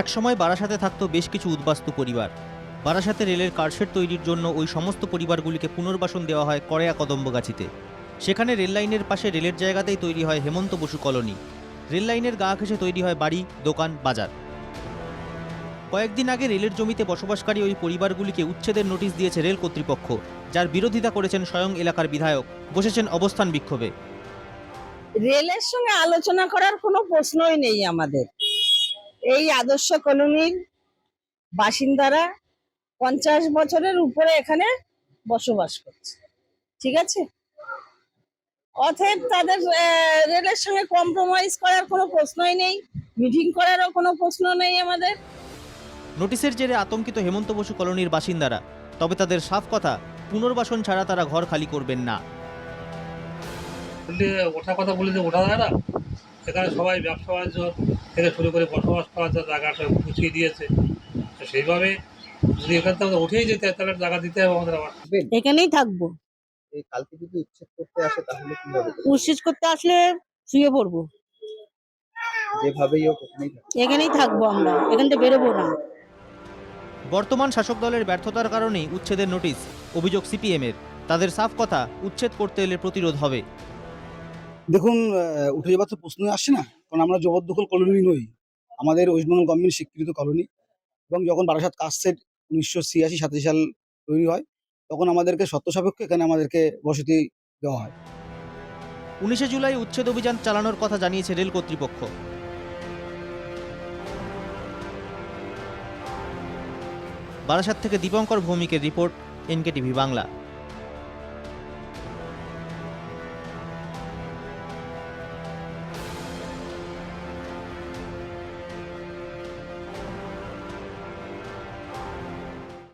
একসময় বারাসাতে থাকতো বেশ কিছু উদ্বাস্তু পরিবার। বারাসাতে রেলের কারশেড তৈরির জন্য ওই সমস্ত পরিবারগুলিকে পুনর্বাসন দেওয়া হয় করেয়া কদম্বগাছিতে। সেখানে রেল লাইনের পাশে রেলের জায়গাতেই তৈরি হয় হেমন্ত বসু কলোনি। রেল লাইনের গা ঘেঁষে তৈরি হয় বাড়ি, দোকান, বাজার। কয়েকদিন আগে রেলের জমিতে বসবাসকারী ওই পরিবারগুলিকে উচ্ছেদের নোটিশ দিয়েছে রেল কর্তৃপক্ষ, যার বিরোধিতা করেছেন স্বয়ং এলাকার বিধায়ক, বসেছেন অবস্থান বিক্ষোভে। রেলের সঙ্গে আলোচনা করার কোনো প্রশ্নই নেই আমাদের। এই আদর্শ কলোনির বাসিন্দারা পঞ্চাশ বছরের উপরে এখানে বসবাস করছে। ঠিক আছে? অতএব তাদের রেলের সঙ্গে কম্প্রোমাইজ করার কোনো প্রশ্নই নেই মিটিং করারও কোনো প্রশ্ন নেই আমাদের। নোটিশের জেরে আতঙ্কিত হেমন্ত বসু কলোনির বাসিন্দারা তবে তাদের সাফ কথা পুনর্বাসন ছাড়া তারা ঘর খালি করবেন না। ওঠার কথা বলে যে ওঠা যায় না এখানে সবাই ব্যবসা বাণিজ্য থেকে শুরু করে বসবাস করার জন্য জায়গাটা গুছিয়ে দিয়েছে তো সেইভাবে যদি এখান থেকে উঠেই যেতে হয় তাহলে জায়গা দিতে হবে আমাদের আবার। এখানেই থাকব। এই কালকে যদি উচ্ছেদ করতে আসে তাহলে কি হবে? উচ্ছেদ করতে আসলে শুয়ে পড়ব। যেভাবেই হোক এখানেই থাকব আমরা এখান থেকে বেরোবো না। বর্তমান শাসক দলের ব্যর্থতার কারণেই উচ্ছেদের নোটিশ অভিযোগ সিপিএমের। তাদের সাফ কথা উচ্ছেদ করতে এলে প্রতিরোধ হবে। দেখুন উঠে যাবার তো প্রশ্নই আসছে না, কারণ আমরা জবরদখল কলোনি নই। আমাদের ওয়েস্ট বেঙ্গল গভর্নমেন্ট স্বীকৃত কলোনি। এবং যখন বারাসাত কাস্টের উনিশশো ছিয়াশি, সাতাশি সাল তৈরি হয়, তখন আমাদেরকে সত্য সাপেক্ষে এখানে আমাদেরকে বসতি দেওয়া হয়। উনিশে জুলাই উচ্ছেদ অভিযান চালানোর কথা জানিয়েছে রেল কর্তৃপক্ষ। বারাসাত থেকে Dipankar ভৌমিকের report N K TV Bangla.